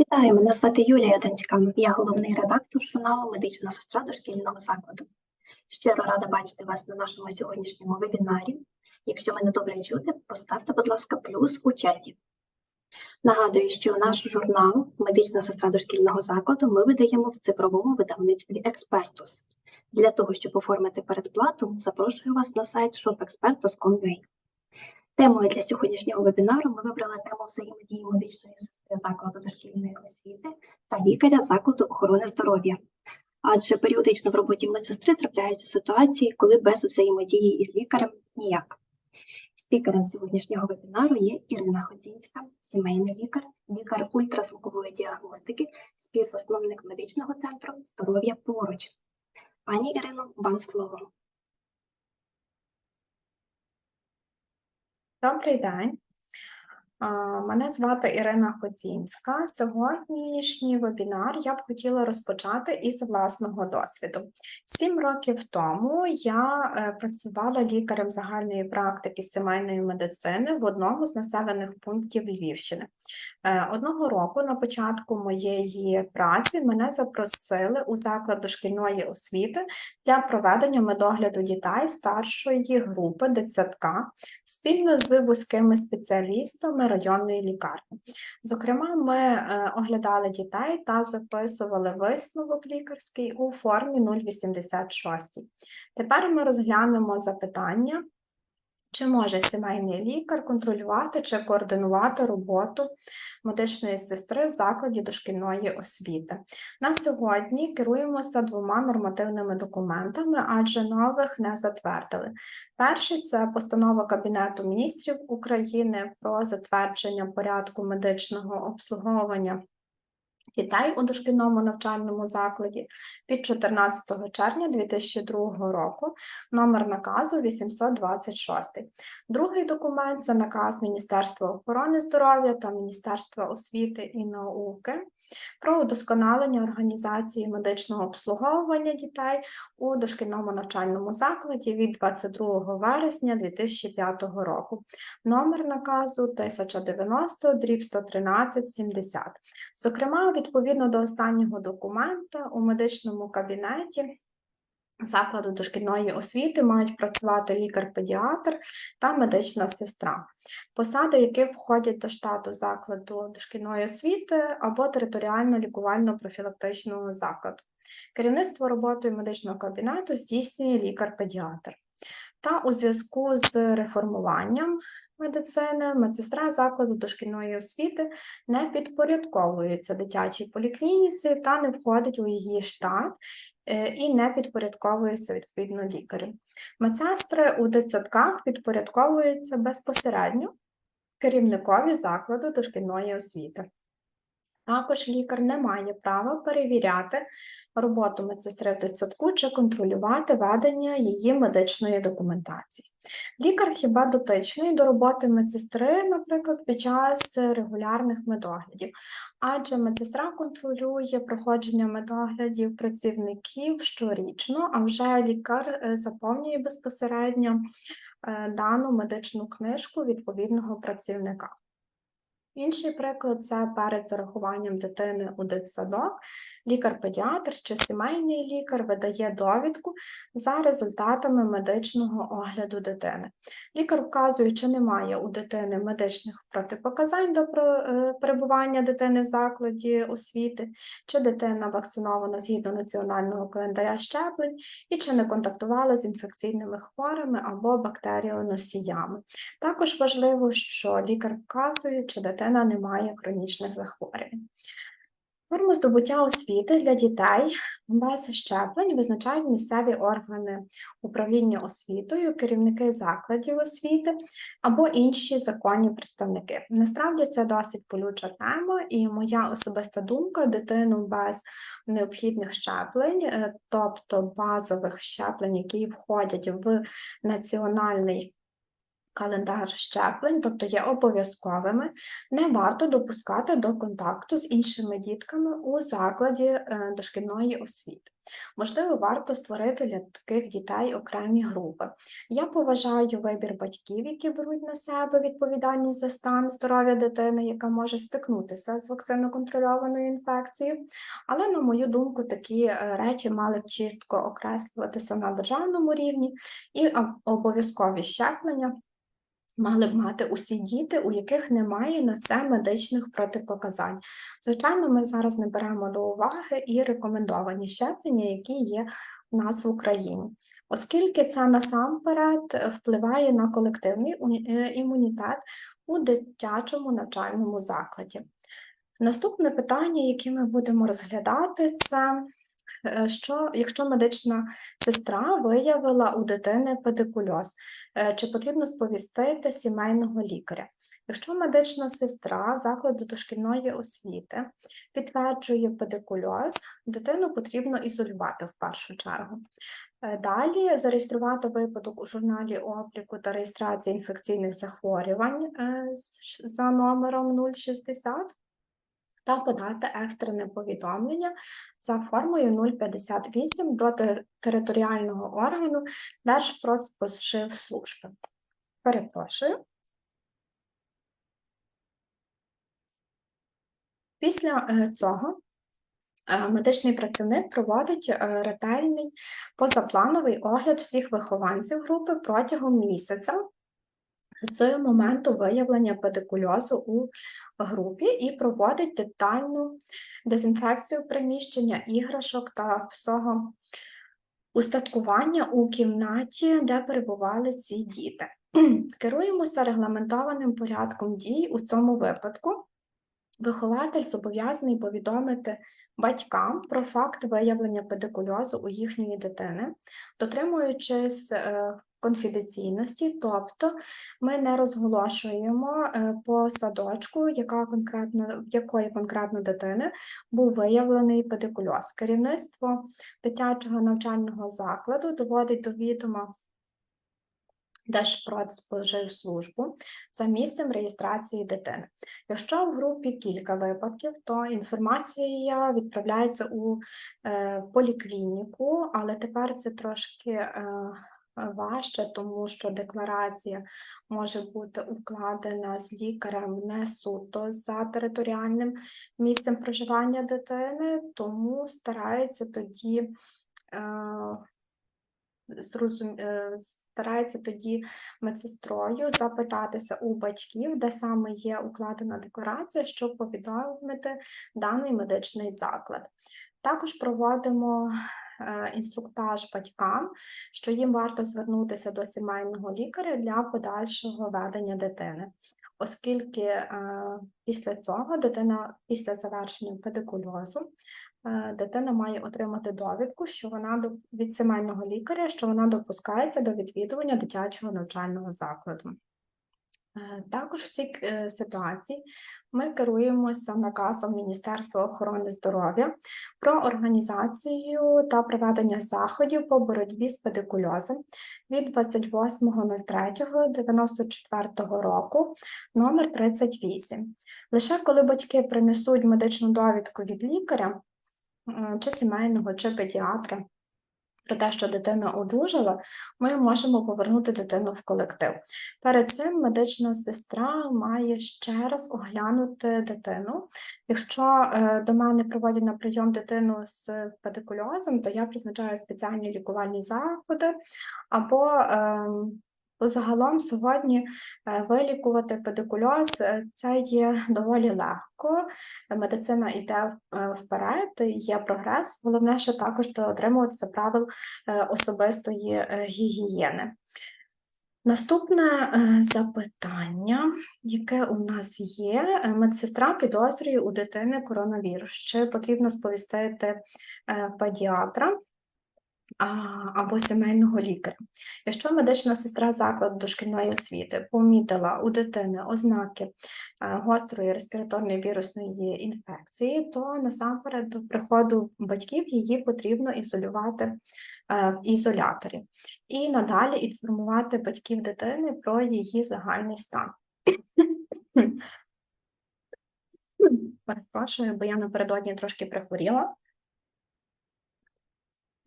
Вітаю, мене звати Юлія Донська. Я головний редактор журналу Медична сестра дошкільного закладу. Щиро рада бачити вас на нашому сьогоднішньому вебінарі. Якщо мене добре чути, поставте, будь ласка, плюс у чаті. Нагадую, що наш журнал Медична сестра дошкільного закладу ми видаємо в цифровому видавництві Експертус. Для того, щоб оформити передплату, запрошую вас на сайт shopexpertus.com.ua. Темою для сьогоднішнього вебінару ми вибрали тему взаємодії медичної сестри закладу дошкільної освіти та лікаря закладу охорони здоров'я. Адже періодично в роботі медсестри трапляються ситуації, коли без взаємодії із лікарем ніяк. Спікером сьогоднішнього вебінару є Ірина Ходзінська, сімейний лікар, лікар ультразвукової діагностики, співзасновник медичного центру здоров'я поруч. Пані Ірино, вам слово. Добрий день. Мене звати Ірина Хоцінська. Сьогоднішній вебінар я б хотіла розпочати із власного досвіду. Сім років тому я е, працювала лікарем загальної практики сімейної медицини в одному з населених пунктів Львівщини. Е, Одного року на початку моєї праці мене запросили у заклад дошкільної освіти для проведення медогляду дітей старшої групи дитсадка спільно з вузькими спеціалістами районної лікарні. Зокрема, ми е, оглядали дітей та записували висновок лікарський у формі 086. Тепер ми розглянемо запитання. Чи може сімейний лікар контролювати чи координувати роботу медичної сестри в закладі дошкільної освіти? На сьогодні керуємося двома нормативними документами, адже нових не затвердили. Перший це постанова Кабінету міністрів України про затвердження порядку медичного обслуговування дітей у дошкільному навчальному закладі від 14 червня 2002 року, номер наказу 826. Другий документ це наказ Міністерства охорони здоров'я та Міністерства освіти і науки про удосконалення організації медичного обслуговування дітей у дошкільному навчальному закладі від 22 вересня 2005 року. Номер наказу 1090 дріб 113 70. Зокрема, відповідно до останнього документа у медичному кабінеті закладу дошкільної освіти мають працювати лікар-педіатр та медична сестра, посади яких входять до штату закладу дошкільної освіти або територіально-лікувально-профілактичного закладу. Керівництво роботою медичного кабінету здійснює лікар-педіатр. Та у зв'язку з реформуванням медицини медсестра закладу дошкільної освіти не підпорядковується дитячій поліклініці та не входить у її штат е, і не підпорядковується відповідно лікарю. Медсестри у дитсадках підпорядковуються безпосередньо керівникові закладу дошкільної освіти. Також лікар не має права перевіряти роботу медсестри в дитсадку чи контролювати ведення її медичної документації. Лікар хіба дотичний до роботи медсестри, наприклад, під час регулярних медоглядів, адже медсестра контролює проходження медоглядів працівників щорічно, а вже лікар е, заповнює безпосередньо е, дану медичну книжку відповідного працівника. Інший приклад це перед зарахуванням дитини у дитсадок, лікар-педіатр чи сімейний лікар видає довідку за результатами медичного огляду дитини. Лікар вказує, чи немає у дитини медичних протипоказань до е, перебування дитини в закладі освіти, чи дитина вакцинована згідно національного календаря щеплень і чи не контактувала з інфекційними хворими або бактеріоносіями. Також важливо, що лікар вказує, чи дитина дитина не має хронічних захворювань. Норму здобуття освіти для дітей без щеплень визначають місцеві органи управління освітою, керівники закладів освіти або інші законні представники. Насправді це досить болюча тема, і моя особиста думка: дитину без необхідних щеплень, е, тобто базових щеплень, які входять в національний календар щеплень, тобто є обов'язковими, не варто допускати до контакту з іншими дітками у закладі е, дошкільної освіти. Можливо, варто створити для таких дітей окремі групи. Я поважаю вибір батьків, які беруть на себе відповідальність за стан здоров'я дитини, яка може стикнутися з вакциноконтрольованою інфекцією. Але, на мою думку, такі е, речі мали б чітко окреслюватися на державному рівні і обов'язкові щеплення мали б мати усі діти, у яких немає на це медичних протипоказань. Звичайно, ми зараз не беремо до уваги і рекомендовані щеплення, які є у нас в Україні, оскільки це насамперед впливає на колективний е, імунітет у дитячому навчальному закладі. Наступне питання, яке ми будемо розглядати, це що, якщо медична сестра виявила у дитини педикульоз, е, чи потрібно сповістити сімейного лікаря? Якщо медична сестра закладу дошкільної освіти підтверджує педикульоз, дитину потрібно ізолювати в першу чергу. Е, Далі зареєструвати випадок у журналі обліку та реєстрації інфекційних захворювань е, за номером 060 та подати екстрене повідомлення за формою 058 до територіального органу Держпродспоживслужби. Перепрошую. Після е, цього е, медичний працівник проводить е, ретельний позаплановий огляд всіх вихованців групи протягом місяця з моменту виявлення педикульозу у групі і проводить детальну дезінфекцію приміщення, іграшок та всього устаткування у кімнаті, де перебували ці діти. Керуємося регламентованим порядком дій у цьому випадку. Вихователь зобов'язаний повідомити батькам про факт виявлення педикульозу у їхньої дитини, дотримуючись е, конфіденційності, тобто ми не розголошуємо е, по садочку, яка конкретно, якої конкретно дитини був виявлений педикульоз. Керівництво дитячого навчального закладу доводить до відома Держпродспоживслужбу за місцем реєстрації дитини. Якщо в групі кілька випадків, то інформація відправляється у е, поліклініку, але тепер це трошки е, важче, тому що декларація може бути укладена з лікарем не суто за територіальним місцем проживання дитини, тому старається тоді. Е, зрозум... е, старається тоді медсестрою запитатися у батьків, де саме є укладена декларація, щоб повідомити даний медичний заклад. Також проводимо інструктаж батькам, що їм варто звернутися до сімейного лікаря для подальшого ведення дитини, оскільки е, після цього дитина після завершення педикульозу е, дитина має отримати довідку, що вона від сімейного лікаря, що вона допускається до відвідування дитячого навчального закладу. Е, Також в цій е, ситуації ми керуємося наказом Міністерства охорони здоров'я про організацію та проведення заходів по боротьбі з педикульозом від 28.03.94 року номер 38. Лише коли батьки принесуть медичну довідку від лікаря, чи сімейного, чи педіатра, про те, що дитина одужала, ми можемо повернути дитину в колектив. Перед цим медична сестра має ще раз оглянути дитину. Якщо е, до мене проводять на прийом дитину з педикульозом, то я призначаю спеціальні лікувальні заходи або ем, Загалом сьогодні е, вилікувати педикульоз е, це є доволі легко. Медицина йде е, вперед, є прогрес. Головне, що також дотримуватися правил особистої гігієни. Наступне запитання, яке у нас є, медсестра підозрює у дитини коронавірус. Чи потрібно сповістити педіатра? Або сімейного лікаря. Якщо медична сестра закладу дошкільної освіти помітила у дитини ознаки е, гострої респіраторної вірусної інфекції, то насамперед до приходу батьків її потрібно ізолювати е, в ізоляторі і надалі інформувати батьків дитини про її загальний стан. Перепрошую, бо я напередодні трошки прихворіла.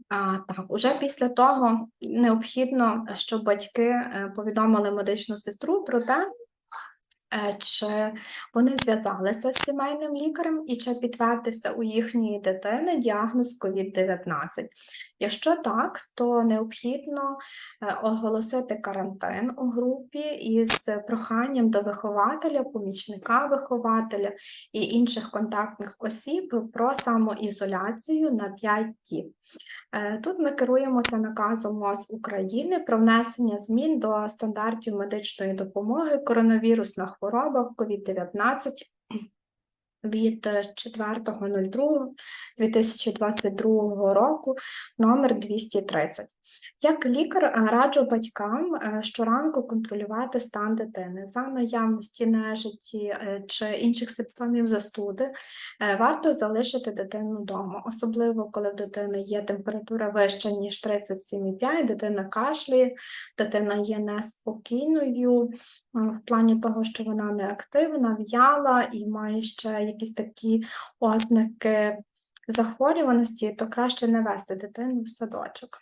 А, так, уже після того необхідно, щоб батьки е, повідомили медичну сестру про те, чи вони зв'язалися з сімейним лікарем і чи підтвердився у їхньої дитини діагноз COVID-19. Якщо так, то необхідно е, оголосити карантин у групі із проханням до вихователя, помічника вихователя і інших контактних осіб про самоізоляцію на 5 діб. Е, Тут ми керуємося наказом МОЗ України про внесення змін до стандартів медичної допомоги коронавірусна хвороба COVID-19 від е, 4.02.2022 року номер 230. Як лікар е, раджу батькам е, щоранку контролювати стан дитини за наявності нежиті е, чи інших симптомів застуди. е, Варто залишити дитину вдома, особливо коли в дитини є температура вища ніж 37,5, дитина кашляє, дитина є неспокійною в плані того, що вона неактивна, в'яла і має ще якісь такі ознаки захворюваності, то краще не вести дитину в садочок.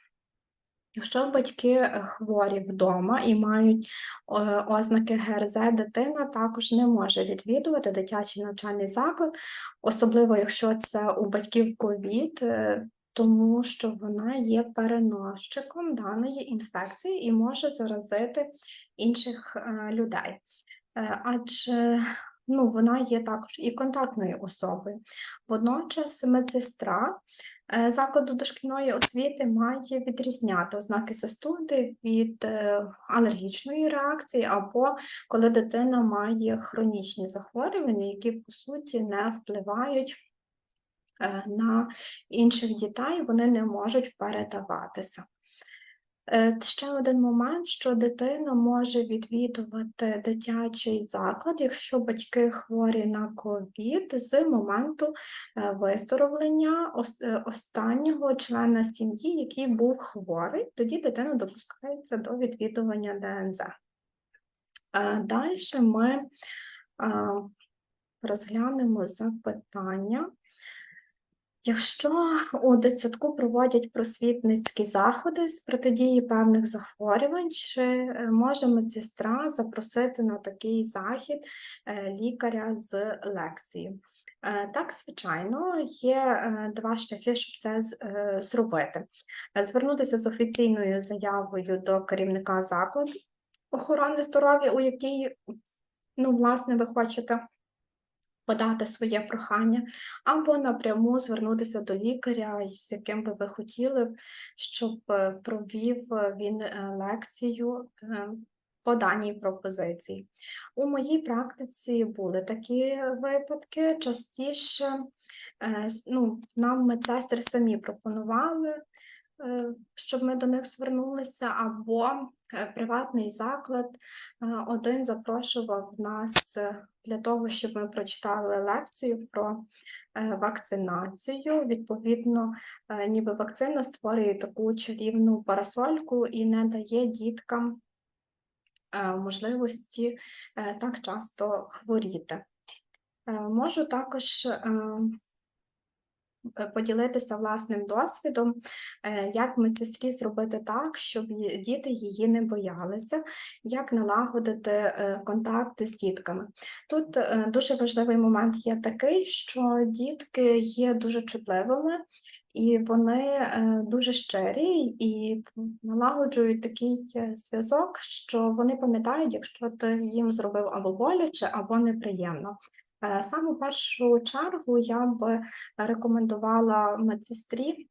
Якщо батьки е, хворі вдома і мають е, ознаки ГРЗ, дитина також не може відвідувати дитячий навчальний заклад, особливо якщо це у батьків ковід, е, тому що вона є переносчиком даної інфекції і може заразити інших людей. Адже ну, вона є також і контактною особою. Водночас медсестра е, закладу дошкільної освіти має відрізняти ознаки застуди від е, алергічної реакції, або коли дитина має хронічні захворювання, які по суті не впливають е, на інших дітей, вони не можуть передаватися. Е, Ще один момент, що дитина може відвідувати дитячий заклад, якщо батьки хворі на ковід з моменту е, виздоровлення е, останнього члена сім'ї, який був хворий, тоді дитина допускається до відвідування ДНЗ. Далі ми розглянемо запитання. Якщо у дитсадку проводять просвітницькі заходи з протидії певних захворювань, чи е, може медсестра запросити на такий захід е, лікаря з лекції? Е, Так, звичайно, є два шляхи, щоб це зробити. Звернутися з офіційною заявою до керівника закладу охорони здоров'я, у якій, ну, власне, ви хочете подати своє прохання, або напряму звернутися до лікаря, з яким би ви хотіли, щоб е, провів е, він е, лекцію по даній пропозиції. У моїй практиці були такі випадки. Частіше ну, нам медсестри самі пропонували, щоб ми до них звернулися, або е, приватний заклад е, один запрошував нас е, для того, щоб ми прочитали лекцію про е, вакцинацію. Відповідно, е, ніби вакцина створює таку чарівну парасольку і не дає діткам е, можливості е, так часто хворіти. Е, Можу також е, е, поділитися власним досвідом, е, як медсестрі зробити так, щоб діти її не боялися, як налагодити е, контакти з дітками. Тут е, дуже важливий момент є такий, що дітки є дуже чутливими. І вони е, дуже щирі і налагоджують такий е, зв'язок, що вони пам'ятають, якщо ти їм зробив або боляче, або неприємно. Е, Саме в першу чергу я би рекомендувала медсестрі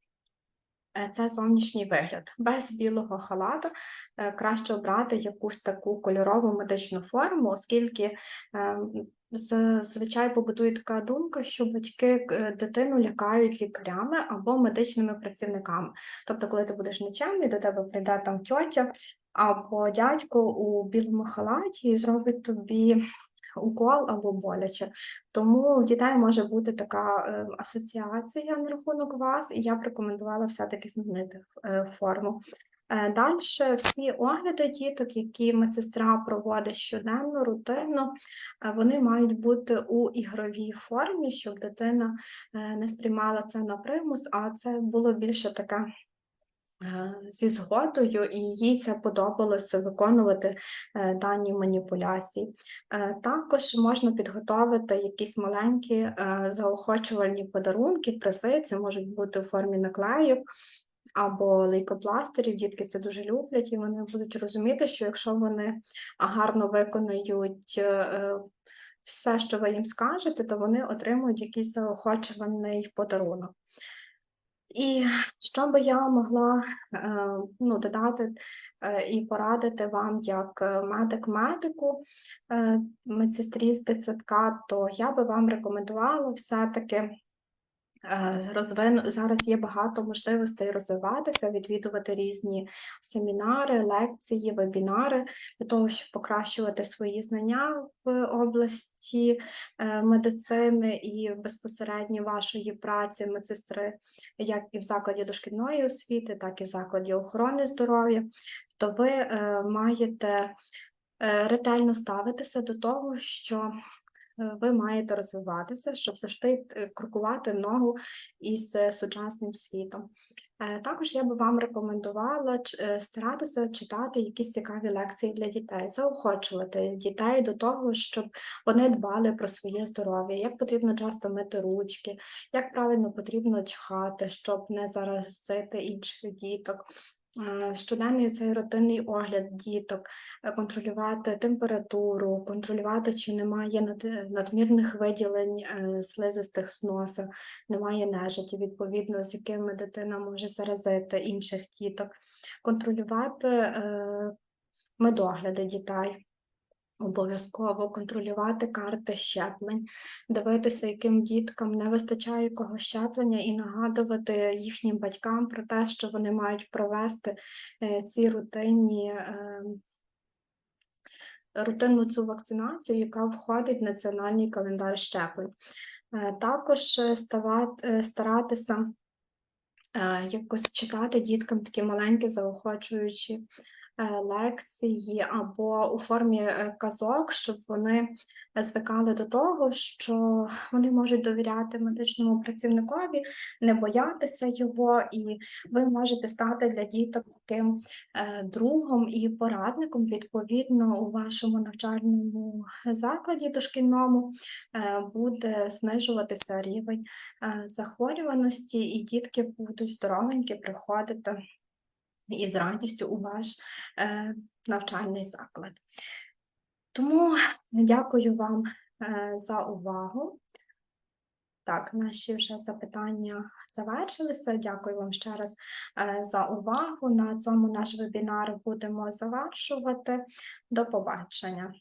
е, це зовнішній вигляд. Без білого халату е, краще обрати якусь таку кольорову медичну форму, оскільки зазвичай побутує така думка, що батьки дитину лякають лікарями або медичними працівниками. Тобто, коли ти будеш нечемний, до тебе прийде там тьотя або дядько у білому халаті і зробить тобі укол або боляче. Тому в дітей може бути така е, асоціація на рахунок вас, і я б рекомендувала все-таки змінити е, форму. Далі всі огляди діток, які медсестра проводить щоденно, рутинно, е, вони мають бути у ігровій формі, щоб дитина е, не сприймала це на примус, а це було більше таке е, зі згодою, і їй це подобалося виконувати е, дані маніпуляції. Е, Також можна підготовити якісь маленькі е, заохочувальні подарунки, призи, це можуть бути у формі наклейок або лейкопластирів. Дітки це дуже люблять, і вони будуть розуміти, що якщо вони гарно виконають е, все, що ви їм скажете, то вони отримують якийсь заохочувальний подарунок. І що би я могла е, ну, додати е, і порадити вам як е, медик-медику, медсестрі з дитсадка, то я би вам рекомендувала все-таки. Зараз є багато можливостей розвиватися, відвідувати різні семінари, лекції, вебінари для того, щоб покращувати свої знання в області е, медицини і безпосередньо вашої праці медсестри, як і в закладі дошкільної освіти, так і в закладі охорони здоров'я, то ви е, маєте е, ретельно ставитися до того, що е, ви маєте розвиватися, щоб завжди е, крокувати ногу із е, сучасним світом. Е, Також я би вам рекомендувала е, старатися читати якісь цікаві лекції для дітей, заохочувати дітей до того, щоб вони дбали про своє здоров'я, як потрібно часто мити ручки, як правильно потрібно чхати, щоб не заразити інших діток. Е, Щоденний цей рутинний огляд діток, е, контролювати температуру, контролювати, чи немає надмірних виділень е, слизистих з носа, немає нежиті, відповідно, з якими дитина може заразити інших діток, контролювати е, медогляди дітей. Обов'язково контролювати карти щеплень, дивитися, яким діткам не вистачає якого щеплення, і нагадувати їхнім батькам про те, що вони мають провести е, ці рутинні, е, рутинну цю вакцинацію, яка входить в національний календар щеплень. Е, Також е, стават- е, старатися якось читати діткам такі маленькі заохочуючі лекції або у формі е, казок, щоб вони звикали до того, що вони можуть довіряти медичному працівникові, не боятися його, і ви можете стати для діток таким е, другом і порадником, відповідно, у вашому навчальному закладі дошкільному е, буде знижуватися рівень е, захворюваності, і дітки будуть здоровенькі приходити із радістю у ваш е, навчальний заклад. Тому дякую вам е, за увагу. Так, наші вже запитання завершилися. Дякую вам ще раз е, за увагу. На цьому наш вебінар будемо завершувати. До побачення.